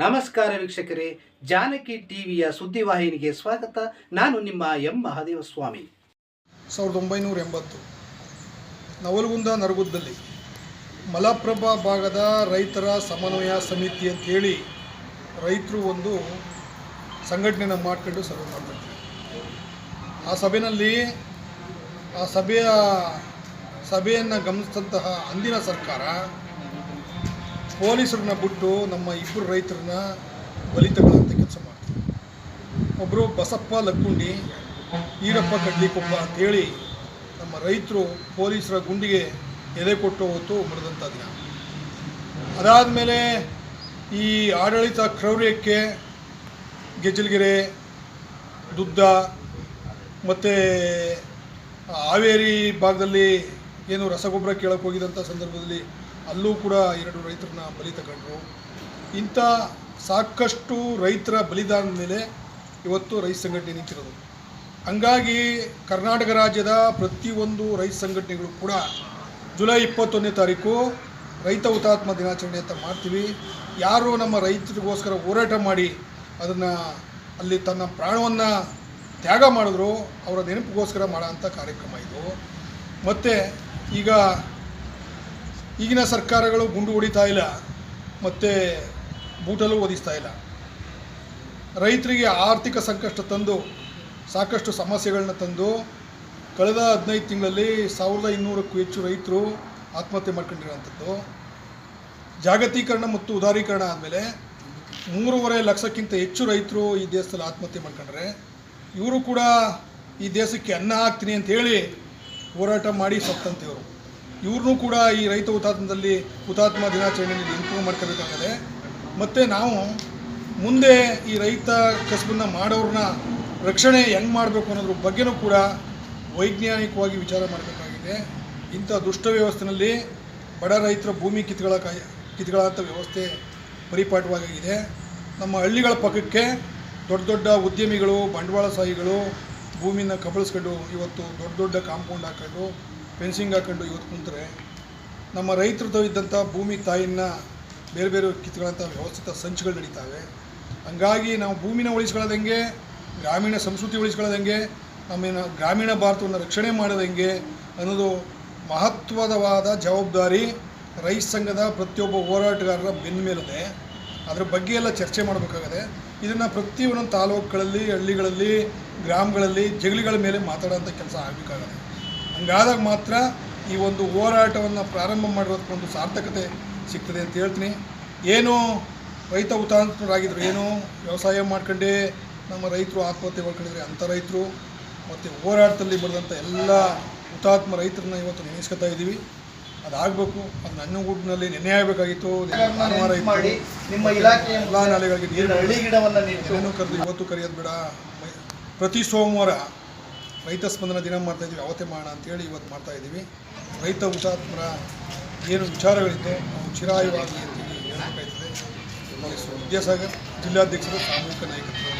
ನಮಸ್ಕಾರ ವೀಕ್ಷಕರೇ, ಜಾನಕಿ ಟಿವಿಯ ಸುದ್ದಿವಾಹಿನಿಗೆ ಸ್ವಾಗತ. ನಾನು ನಿಮ್ಮ ಎಂ. ಮಹಾದೇವ ಸ್ವಾಮಿ ಸಾವಿರದ ಒಂಬೈನೂರ ಎಂಬತ್ತು, ನವಲಗುಂದ ನರಗುದ್ದಲ್ಲಿ ಮಲಪ್ರಭಾ ಭಾಗದ ರೈತರ ಸಮನ್ವಯ ಸಮಿತಿ ಅಂತೇಳಿ ರೈತರು ಒಂದು ಸಂಘಟನೆಯನ್ನು ಮಾಡ್ಕೊಂಡು ಸಭೆ ಮಾಡ್ತಾರೆ. ಆ ಸಭೆಯಲ್ಲಿ ಆ ಸಭೆಯ ಸಭೆಯನ್ನು ಗಮನಿಸಿದಂತಹ ಅಂದಿನ ಸರ್ಕಾರ ಪೊಲೀಸರನ್ನ ಬಿಟ್ಟು ನಮ್ಮ ಇಬ್ಬರು ರೈತರನ್ನ ಬಲಿ ಕೆಲಸ ಮಾಡ್ತಾರೆ ಒಬ್ಬರು ಬಸಪ್ಪ ಲಕ್ಕುಂಡಿ, ಈರಪ್ಪ ಕಡ್ಲಿಕೊಪ್ಪ ಅಂತೇಳಿ ನಮ್ಮ ರೈತರು ಪೊಲೀಸರ ಗುಂಡಿಗೆ ಎದೆ ಕೊಟ್ಟು ಹೊತ್ತು ಮರೆದಂಥ ದಿನ. ಅದಾದಮೇಲೆ ಈ ಆಡಳಿತ ಕ್ರೌರ್ಯಕ್ಕೆ ಗೆಜ್ಜಲಗೆರೆ ದುದ್ದ ಮತ್ತು ಹಾವೇರಿ ಭಾಗದಲ್ಲಿ ಏನು ರಸಗೊಬ್ಬರ ಕೇಳಕ್ಕೆ ಹೋಗಿದಂಥ ಸಂದರ್ಭದಲ್ಲಿ ಅಲ್ಲೂ ಕೂಡ ಎರಡು ರೈತರನ್ನ ಬಲಿ ತಗೊಂಡ್ರು. ಇಂಥ ಸಾಕಷ್ಟು ರೈತರ ಬಲಿದಾನದ ಮೇಲೆ ಇವತ್ತು ರೈತ ಸಂಘಟನೆ ನಿಂತಿರೋದು. ಹಂಗಾಗಿ ಕರ್ನಾಟಕ ರಾಜ್ಯದ ಪ್ರತಿಯೊಂದು ರೈತ ಸಂಘಟನೆಗಳು ಕೂಡ ಜುಲೈ ಇಪ್ಪತ್ತೊಂದನೇ ತಾರೀಕು ರೈತ ಹುತಾತ್ಮ ದಿನಾಚರಣೆ ಅಂತ ಮಾಡ್ತೀವಿ. ಯಾರು ನಮ್ಮ ರೈತರಿಗೋಸ್ಕರ ಹೋರಾಟ ಮಾಡಿ ಅದನ್ನು ಅಲ್ಲಿ ತನ್ನ ಪ್ರಾಣವನ್ನು ತ್ಯಾಗ ಮಾಡಿದ್ರು, ಅವರ ನೆನಪಿಗೋಸ್ಕರ ಮಾಡೋ ಅಂಥ ಕಾರ್ಯಕ್ರಮ ಇದು. ಮತ್ತು ಈಗ ಈಗಿನ ಸರ್ಕಾರಗಳು ಗುಂಡು ಹೊಡಿತಾ ಇಲ್ಲ, ಮತ್ತು ಬೂಟಲು ಓದಿಸ್ತಾ ಇಲ್ಲ. ರೈತರಿಗೆ ಆರ್ಥಿಕ ಸಂಕಷ್ಟ ತಂದು, ಸಾಕಷ್ಟು ಸಮಸ್ಯೆಗಳನ್ನ ತಂದು, ಕಳೆದ ಹದಿನೈದು ತಿಂಗಳಲ್ಲಿ ಸಾವಿರದ ಇನ್ನೂರಕ್ಕೂ ಹೆಚ್ಚು ರೈತರು ಆತ್ಮಹತ್ಯೆ ಮಾಡ್ಕೊಂಡಿರೋವಂಥದ್ದು. ಜಾಗತೀಕರಣ ಮತ್ತು ಉದಾರೀಕರಣ ಆದಮೇಲೆ ಮೂರುವರೆ ಲಕ್ಷಕ್ಕಿಂತ ಹೆಚ್ಚು ರೈತರು ಈ ದೇಶದಲ್ಲಿ ಆತ್ಮಹತ್ಯೆ ಮಾಡ್ಕೊಂಡ್ರೆ, ಇವರು ಕೂಡ ಈ ದೇಶಕ್ಕೆ ಅನ್ನ ಹಾಕ್ತೀನಿ ಅಂತ ಹೇಳಿ ಹೋರಾಟ ಮಾಡಿ ಸತ್ತಂತಿವರು ಇವ್ರನ್ನೂ ಕೂಡ ಈ ರೈತ ಹುತಾತ್ಮದಲ್ಲಿ, ಹುತಾತ್ಮ ದಿನಾಚರಣೆಯಲ್ಲಿ ಇಂಪ್ರೂವ್ ಮಾಡ್ಕೋಬೇಕಾಗಿದೆ, ಮತ್ತು ನಾವು ಮುಂದೆ ಈ ರೈತ ಕಸಬನ್ನು ಮಾಡೋರನ್ನ ರಕ್ಷಣೆ ಹೆಂಗೆ ಮಾಡಬೇಕು ಅನ್ನೋದ್ರ ಬಗ್ಗೆನೂ ಕೂಡ ವೈಜ್ಞಾನಿಕವಾಗಿ ವಿಚಾರ ಮಾಡಬೇಕಾಗಿದೆ. ಇಂಥ ದುಷ್ಟ ವ್ಯವಸ್ಥೆಯಲ್ಲಿ ಬಡ ರೈತರ ಭೂಮಿ ಕಿತ್ಗಳ ಕಿತ್ಗಳಂಥ ವ್ಯವಸ್ಥೆ ಪರಿಪಾಠವಾಗಿದೆ. ನಮ್ಮ ಹಳ್ಳಿಗಳ ಪಕ್ಕಕ್ಕೆ ದೊಡ್ಡ ದೊಡ್ಡ ಉದ್ಯಮಿಗಳು ಬಂಡವಾಳಶಾಹಿಗಳು ಭೂಮಿನ ಕಬಳಿಸ್ಕೊಂಡು ಇವತ್ತು ದೊಡ್ಡ ದೊಡ್ಡ ಕಾಂಪೌಂಡ್ ಹಾಕೊಂಡು ಫೆನ್ಸಿಂಗ್ ಹಾಕೊಂಡು ಇವತ್ತು ಕುಂತರೆ ನಮ್ಮ ರೈತರದ್ದು ಇದ್ದಂಥ ಭೂಮಿ ತಾಯಿನ ಬೇರೆ ಬೇರೆ ಕಿತ್ಕೊಳ್ಳೋಂಥ ವ್ಯವಸ್ಥಿತ ಸಂಚುಗಳು ನಡೀತಾವೆ. ಹಂಗಾಗಿ ನಾವು ಭೂಮಿನ ಉಳಿಸ್ಕೊಳ್ಳೋದಂಗೆ, ಗ್ರಾಮೀಣ ಸಂಸ್ಕೃತಿ ಉಳಿಸ್ಕೊಳ್ಳೋದಂಗೆ, ನಮ್ಮಿನ ನಮ್ಮ ಗ್ರಾಮೀಣ ಭಾರತವನ್ನು ರಕ್ಷಣೆ ಮಾಡೋದಂಗೆ ಅನ್ನೋದು ಮಹತ್ವದವಾದ ಜವಾಬ್ದಾರಿ ರೈತ ಸಂಘದ ಪ್ರತಿಯೊಬ್ಬ ಹೋರಾಟಗಾರರ ಬೆನ್ನ ಮೇಲಿದೆ. ಅದರ ಬಗ್ಗೆ ಎಲ್ಲ ಚರ್ಚೆ ಮಾಡಬೇಕಾಗಿದೆ ಇದನ್ನು ಪ್ರತಿ ಒಂದೊಂದು ತಾಲೂಕುಗಳಲ್ಲಿ, ಹಳ್ಳಿಗಳಲ್ಲಿ, ಗ್ರಾಮಗಳಲ್ಲಿ, ಜಗಲಿಗಳ ಮೇಲೆ ಮಾತಾಡೋಂಥ ಕೆಲಸ ಆಗಬೇಕಾಗತ್ತೆ ಹಂಗಾದಾಗ ಮಾತ್ರ ಈ ಒಂದು ಹೋರಾಟವನ್ನು ಪ್ರಾರಂಭ ಮಾಡಿರೋದಕ್ಕೆ ಒಂದು ಸಾರ್ಥಕತೆ ಸಿಗ್ತದೆ ಅಂತ ಹೇಳ್ತೀನಿ. ಏನು ರೈತ ಹುತಾತ್ಮರಾಗಿದ್ರು ಏನು ವ್ಯವಸಾಯ ಮಾಡ್ಕೊಂಡೇ ನಮ್ಮ ರೈತರು ಆತ್ಮಹತ್ಯೆ ಮಾಡ್ಕೊಂಡಿದ್ರೆ ಅಂಥ ರೈತರು ಮತ್ತು ಹೋರಾಟದಲ್ಲಿ ಬರೆದಂಥ ಎಲ್ಲ ಹುತಾತ್ಮ ರೈತರನ್ನ ಇವತ್ತು ನೆನೆಸ್ಕೊತಾ ಇದ್ದೀವಿ. ಅದಾಗಬೇಕು ಅದು ನನ್ನ ಊರಿನಲ್ಲಿ ನೆನೆ ಆಗಬೇಕಾಗಿತ್ತು. ನಿಮ್ಮ ಇಲಾಖೆ ಎಲ್ಲ ನಾಲೆಗಳಿಗೆ ನೀರು ಗಿಡವನ್ನ ಕರೆದು ಇವತ್ತು ಕರೆಯೋದು ಬೇಡ. ಪ್ರತಿ ಸೋಮವಾರ ರೈತ ಸ್ಪಂದನ ದಿನ ಮಾಡ್ತಾ ಇದ್ದೀವಿ, ಅವತ್ತೇ ಮಾಡೋಣ ಅಂತೇಳಿ ಇವತ್ತು ಮಾಡ್ತಾ ಇದ್ದೀವಿ. ರೈತ ಹುತಾತ್ಮರ ಏನು ವಿಚಾರಗಳಿತ್ತು ಅವು ಚಿರಾಯುವಾಗಲಿ ಅಂತೇಳಿ ಹೇಳಬೇಕಾಯ್ತದೆ ವಿದ್ಯಾಸಾಗರ್ ಜಿಲ್ಲಾಧ್ಯಕ್ಷರು, ಸಾಮೂಹಿಕ ನಾಯಕತ್ವ.